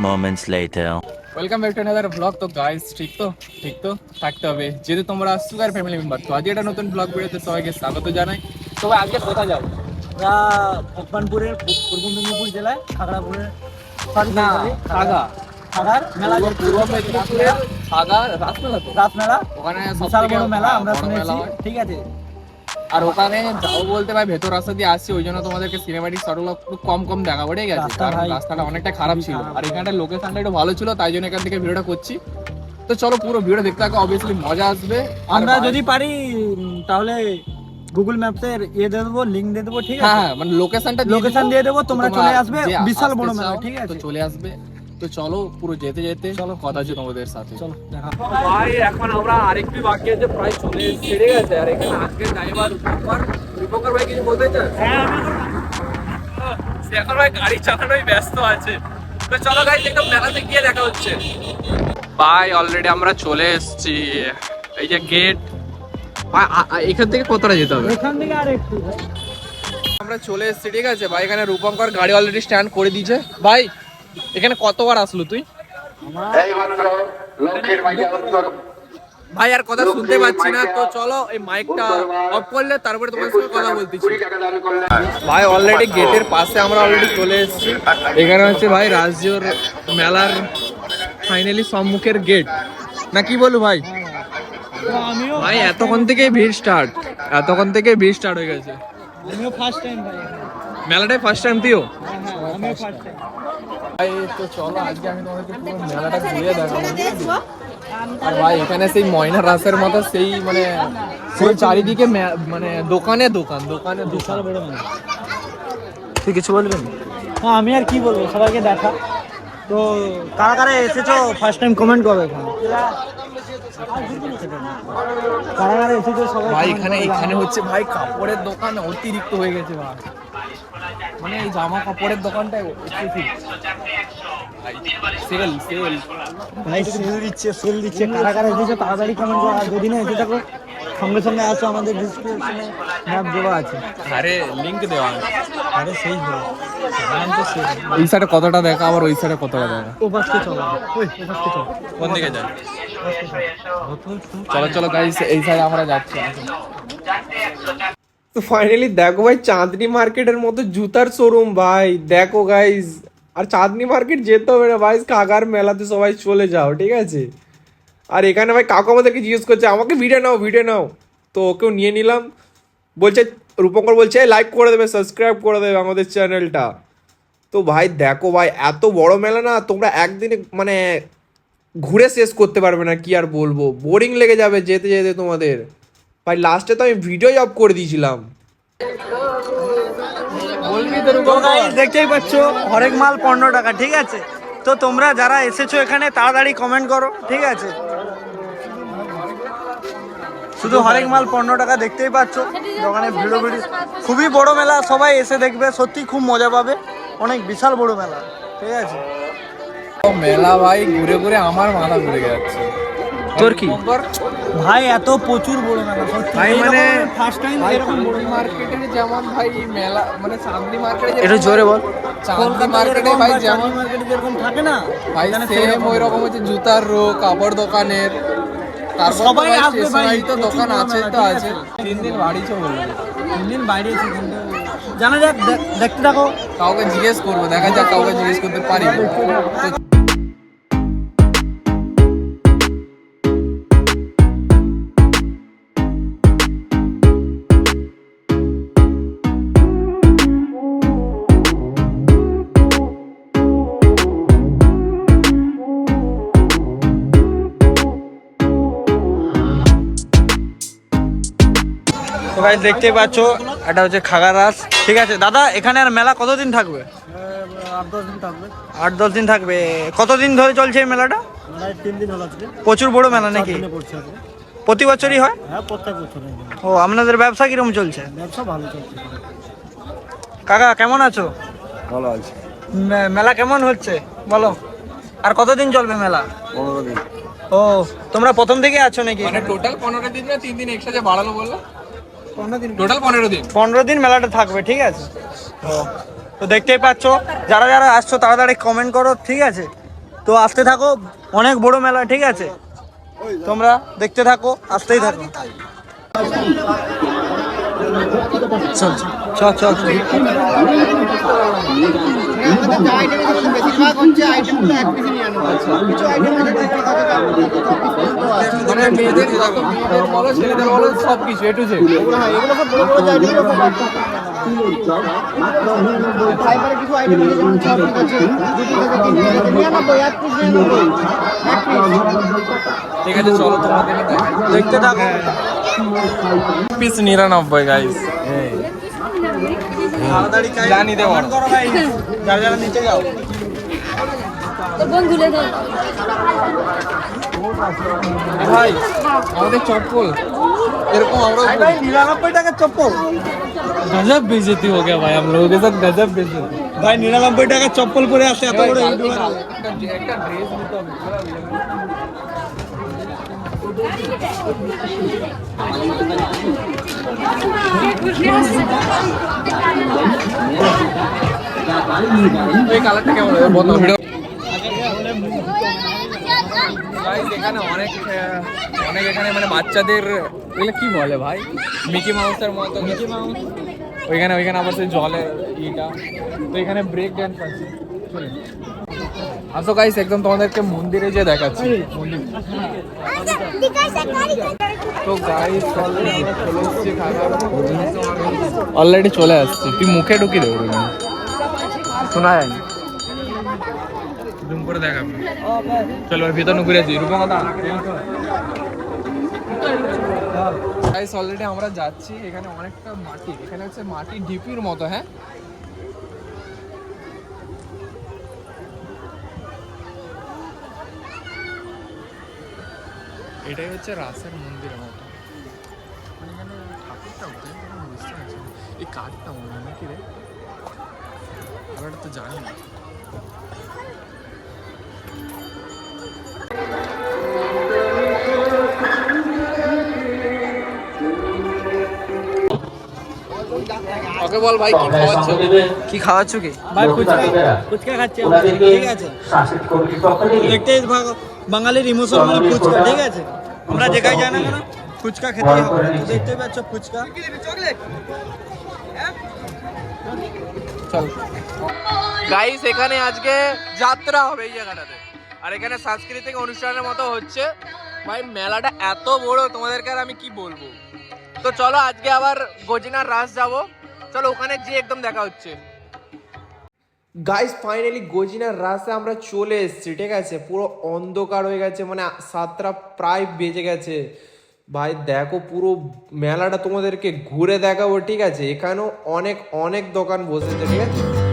Moments later. Welcome back to another blog তো guys ঠিক তো? ঠিক তো? থাকতে হবে। যেহেতু তোমরা সুগার ফ্যামিলি মেম্বার তো আজকে একটা নতুন ব্লগ ভিডিওতে সবাইকে স্বাগত জানাই। সবাই আজকে কোথায় যাব? আমরা ভগবানপুরের পূর্ব মেদিনীপুর জেলায় খাগড়াপুরের না আগা খাগার মেলা পূর্ব- পূর্ব মেদিনীপুরের আগা রাসমেলা তো। রাত মেলা ওখানে বিশাল বড় মেলা আমরা শুনেছি। ঠিক আছে। আর ওখানে যাও বলতে ভাই ভেতর রাস্তা দিয়ে আসছি ওই জন্য তোমাদেরকে সিনেমাটিক শটগুলো একটু কম কম দেখাবো ঠিক আছে? কারণ রাস্তাটা অনেকটা খারাপ ছিল। আর এখানটা লোকেশনটা একটু ভালো ছিল তাই জন্য এখান থেকে ভিডিওটা করছি। তো চলো পুরো ভিডিও দেখতে থাকো অবভিয়াসলি মজা আসবে। আমরা যদি পারি তাহলে গুগল ম্যাপসের ইয়ে দিয়ে দেবো লিঙ্ক দিয়ে দেবো ঠিক হ্যাঁ আছে? হ্যাঁ, মানে লোকেশনটা লোকেশন দিয়ে দেবো তোমরা চলে আসবে বিশাল বড় মেলা ঠিক তো আছে? চলে আসবে। তো চলো পুরো যেতে যেতে চলো। কথা আছে তোমাদের সাথে। চলো দেখা ভাই এখন আমরা আরেকটু বাকি আছে প্রায় চলে ছেড়ে গেছে আর এখানে আজকে ড্রাইভার উপকার ভাই কিছু বলতে চান? সে এখন ভাই গাড়ি চালানোই ব্যস্ত আছে। তো চলো গাইজ একদম মেলাতে গিয়ে দেখা হচ্ছে। ভাই অলরেডি আমরা চলে এসেছি। এই যে গেট এখান থেকে কতটা যেতে হবে? এখান থেকে আর একটু। আমরা চলে এসেছি ঠিক আছে? ভাই এখানে রূপঙ্কর গাড়ি অলরেডি স্ট্যান্ড করে দিয়েছে। ভাই এখানে কতবার আসলো তুই? ভাই আর কথা শুনতে পাচ্ছি না। তো চলো এই মাইকটা অফ করলে তারপরে তোমার সঙ্গে কথা বলতেছি ভাই অলরেডি গেটের পাশে আমরা অলরেডি চলে এসেছি। এখানে হচ্ছে ভাই রাজ্যর মেলার ফাইনালি সম্মুখের গেট না কি বলু ভাই? আমিও ভাই এতক্ষণ থেকে ভিড় স্টার্ট এতক্ষণ থেকে ভিড় স্টার্ট হয়ে গেছে। আমিও ফার্স্ট টাইম ভাই। মেলাটাই ফার্স্ট টাইম তুইও আমিও ফার্স্ট টাইম ভাই তো চলো আজকে আমি তোমাদেরকে পুরো মেলাটা ঘুরিয়ে দেখাবো। আর ভাই এখানে সেই ময়না রাসের মতো সেই মানে পুরো চারিদিকে মানে দোকানে দোকান দোকানে বড় মেলা তুই কিছু বলবেন হ্যাঁ আমি আর কি বলব সবাইকে দেখা। তো কারা কারা এসেছ? ফার্স্ট টাইম কমেন্ট করো এখানে। কারা কারা এসেছ সবাই ভাই এখানে এখানে হচ্ছে ভাই কাপড়ের দোকান অতিরিক্ত হয়ে গেছে ভাই। মানে এই জামা কাপড়ের দোকানটা সেল সেল ভাই সেল দিচ্ছে সেল দিচ্ছে। কারা কারা এসেছ তাড়াতাড়ি কমেন্ট করো। আর যদি না এসে থাকো সঙ্গে সঙ্গে আসো আমাদের ডিসক্রিপশনে ম্যাপ দেওয়া আছে। আরে লিংক দেওয়া আছে। আরে সেই হলো এই সাইডে কতটা দেখা আবার ওই সাইডে কতটা দেখা? ও পাশকে চলো। ওই ও পাশকে চলো। কোন দিকে যায়? চলো চলো গাইস এই সাইডে আমরা যাচ্ছি। তো ফাইনালি দেখো ভাই চাঁদনি মার্কেটের মতো জুতার শোরুম ভাই। দেখো গাইজ আর চাঁদনি মার্কেট যেতে হবে না, ভাই কাকার মেলাতে সবাই চলে যাও, ঠিক আছে? আর এখানে ভাই কাকু আমাদেরকে জিজ্ঞেস করছে, আমাকে ভিডিও নাও ভিডিও নাও। তো ওকেও নিয়ে নিলাম। বলছে, রূপঙ্কর বলছে লাইক করে দেবে সাবস্ক্রাইব করে দেবে আমাদের চ্যানেলটা তো ভাই, দেখো ভাই, এত বড় মেলা না, তোমরা একদিনে মানে ঘুরে শেষ করতে পারবে না, কি আর বলব? বোরিং লেগে যাবে যেতে যেতে তোমাদের। ভাই লাস্টে তো আমি ভিডিও জব করে দিয়েছিলাম। তো গাইস দেখতেই পাচ্ছ হরেক মাল পনেরো টাকা ঠিক আছে? তো তোমরা যারা এসেছ এখানে তাড়াতাড়ি কমেন্ট করো ঠিক আছে? শুধু হরেক মাল পনেরো টাকা দেখতেই পাচ্ছ দোকানে ভিড়ো ভিড়। খুবই বড় মেলা সবাই এসে দেখবে সত্যি খুব মজা পাবে। অনেক বিশাল বড় মেলা ঠিক আছে? মেলা ভাই ঘুরে ঘুরে আমার মাথা ঘুরে যাচ্ছে তোর কি? ভাই এত প্রচুর বড় মেলা ভাই মানে ফার্স্ট টাইম এরকম বড় চাঁদনি মার্কেটের যেমন ভাই মেলা মানে চাঁদনি মার্কেটে একটু জোরে বল। চাঁদনি মার্কেটে ভাই যেমন মার্কেটে যেরকম থাকে না ভাই সেম সেরকম ওই রকম হচ্ছে জুতার রো কাপড় দোকানের। তারপর সবাই আসবে ভাই, তো দোকান আছে তো আছে। তিন দিন বাড়িছে বলল তিন দিন বাইরে কিন্তু জানা যাক দেখতে থাকো। কাউকে জিজ্ঞেস করব দেখা যাক কাউকে জিজ্ঞেস করতে পারি। তো ভাই দেখতেই পাচ্ছ এটা হচ্ছে খাগারাস। ঠিক আছে দাদা এখানে আর মেলা কতদিন থাকবে? আট দশ দিন থাকবে। কতদিন ধরে চলছে এই মেলাটা? প্রচুর বড় মেলা নাকি? প্রতি বছরই হয়। ও আপনাদের ব্যবসা কীরকম চলছে? কাকা কেমন আছো? ভালো আছে। মেলা কেমন হচ্ছে? বলো। আর কতদিন চলবে মেলা? পনেরো দিন। ও তোমরা প্রথম থেকে আছো নাকি মানে টোটাল পনেরো দিন না তিন দিন এক্সট্রা যে বাড়ালো বলল? টোটাল পনেরো দিন? পনেরো দিন মেলাটা থাকবে ঠিক আছে? ও তো দেখতেই পাচ্ছ যারা যারা আসছো তাড়াতাড়ি কমেন্ট করো ঠিক আছে? তো আসতে থাকো অনেক বড় মেলা ঠিক আছে? তোমরা দেখতে থাকো আসতেই থাকো। চল চল চল। চল মানে মেয়েদের বলো ছেলেদের বলো সব কিছু এ টু জেড ফাইবারের কিছু আইটেম আছে যেমন ছ পিস আছে দুটো থেকে তিন পিস আছে নিরানব্বই এক পিস নিরানব্বই এক পিস ঠিক আছে চলো তোমাদেরকে দেখতে থাকো পিস নিরানব্বই গাইস জানি দেবো। যারা যারা নিচে যাও ভাই আমাদের চপ্পল। এরকম আমরা ভাই নিরানব্বই টাকার চপ্পল। গজব বেজতি হো গেছে ভাই আমরা ওদের সাথে গজব বেজতি ভাই নিরানব্বই টাকার চপ্পল পরে আসে এত বড় একটা ড্রেস নিতে হবে এই কালারটা কেমন বন্ধ ভিডিও এখানে অনেক অনেক এখানে মানে বাচ্চাদের এগুলো কি বলে ভাই? মিকি মাউসের মতো। মিকি মাউস ওইখানে ওইখানে আবার সেই জলের ইটা। তো এখানে ব্রেক ড্যান্স আছে। আসো গাইস একদম তোমাদেরকে মন্দিরে যে দেখাচ্ছি। মন্দির তো গাইস অলরেডি চলে আসছি। তুই মুখে ঢুকি দেবো শোনা যায়নি জুম করে দেখাবো। চলো ভিতর ঘুরে আসি। রূপম দা গাইস অলরেডি আমরা যাচ্ছি এখানে অনেকটা মাটি। এখানে হচ্ছে মাটি ঢিপির মতো হ্যাঁ? এটাই হচ্ছে রাসের মন্দিরের মতো। মানে এখানে ঠাকুরটা এই কাঠটা মনে হয় নাকি রে? কালারটা তো জানি না। ওকে বল ভাই কি খাওয়াচ্ছ? কি খাওয়াচ্ছ কি? ভাই ফুচকা ফুচকা খাচ্ছি। ঠিক আছে। দেখতে ভাগ- বাঙালির ইমোশন মানে ফুচকা ঠিক আছে? আমরা যেখানে যাই না কেন? ফুচকা খেতে হবে। তো দেখতেই পাচ্ছ ফুচকা। চল। গাইস এখানে আজকে যাত্রা হবে এই জায়গাটাতে। আর এখানে সাংস্কৃতিক অনুষ্ঠানের মতো হচ্ছে। ভাই, মেলাটা এত বড়, তোমাদেরকে আর আমি কি বলব? তো চলো, আজকে আবার গজিনার রাস যাব। চলো, ওখানে গিয়ে একদম দেখা হচ্ছে। গাইস ফাইনালি গজিনার রাস্তায় আমরা চলে এসেছি, ঠিক আছে? পুরো অন্ধকার হয়ে গেছে মানে সাতটা প্রায় বেজে গেছে। ভাই, দেখো পুরো মেলাটা তোমাদেরকে ঘুরে দেখাবো, ঠিক আছে? এখানেও অনেক অনেক দোকান বসেছে, ঠিক আছে?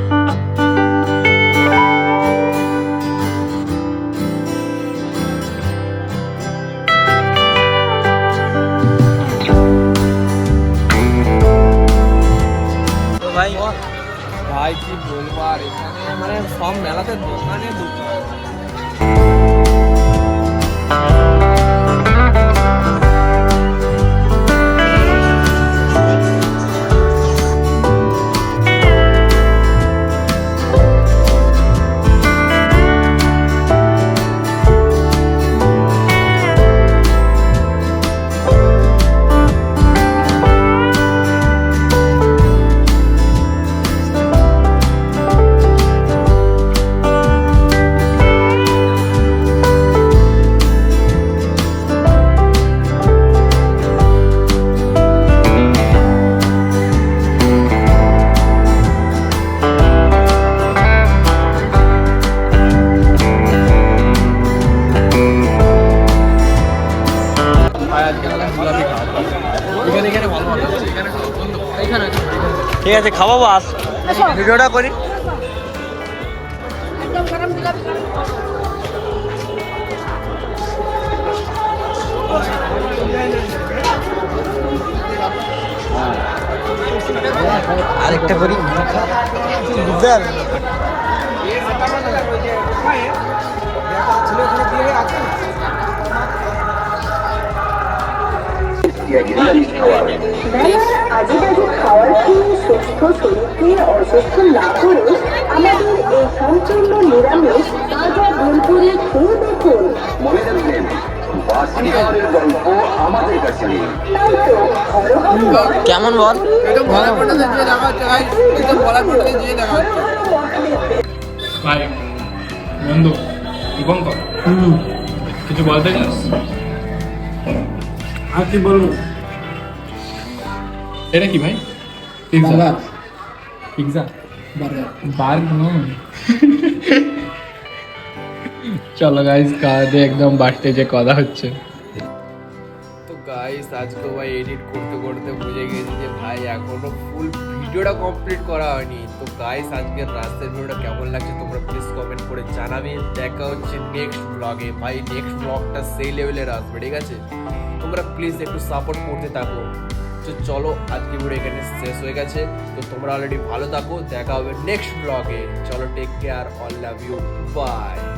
ঠিক আছে খাওয়াবো আস। ভিডিওটা করি। আরেকটা করি। বুঝতে আজেবাজে খাওয়ার খেয়ে সুস্থ শরীরকে অসুস্থ না করে আমাদের এই সম্পূর্ণ নিরামিষ তাজা ভুলপুরি খেয়ে দেখুন মনে রাখবেন কেমন বল? বন্ধু দীপঙ্কর কিছু বলতে চাস? আর কি বলব? এটা কি ভাই? Pizza pizza burger. চলো গাইস দিয়ে একদম বাড়তে যে কথা হচ্ছে। তো গাইস আজকে ভাই এডিট করতে করতে বুঝে গেছি যে ভাই এখনও ফুল ভিডিওটা কমপ্লিট করা হয়নি। তো গাইস আজকের রাস্তার ভিডিওটা কেমন লাগছে তোমরা প্লিজ কমেন্ট করে জানাবে। দেখা হচ্ছে নেক্সট ব্লগে ভাই নেক্সট ব্লগটা সেই লেভেলের আসবে ঠিক আছে? তোমরা প্লিজ একটু সাপোর্ট করতে থাকো। তো চলো, আজকে ভিডিও এখানে শেষ হয়ে গেছে। তো তোমরা অলরেডি ভালো থাকো। দেখা হবে নেক্সট ব্লগে চলো take care all love you bye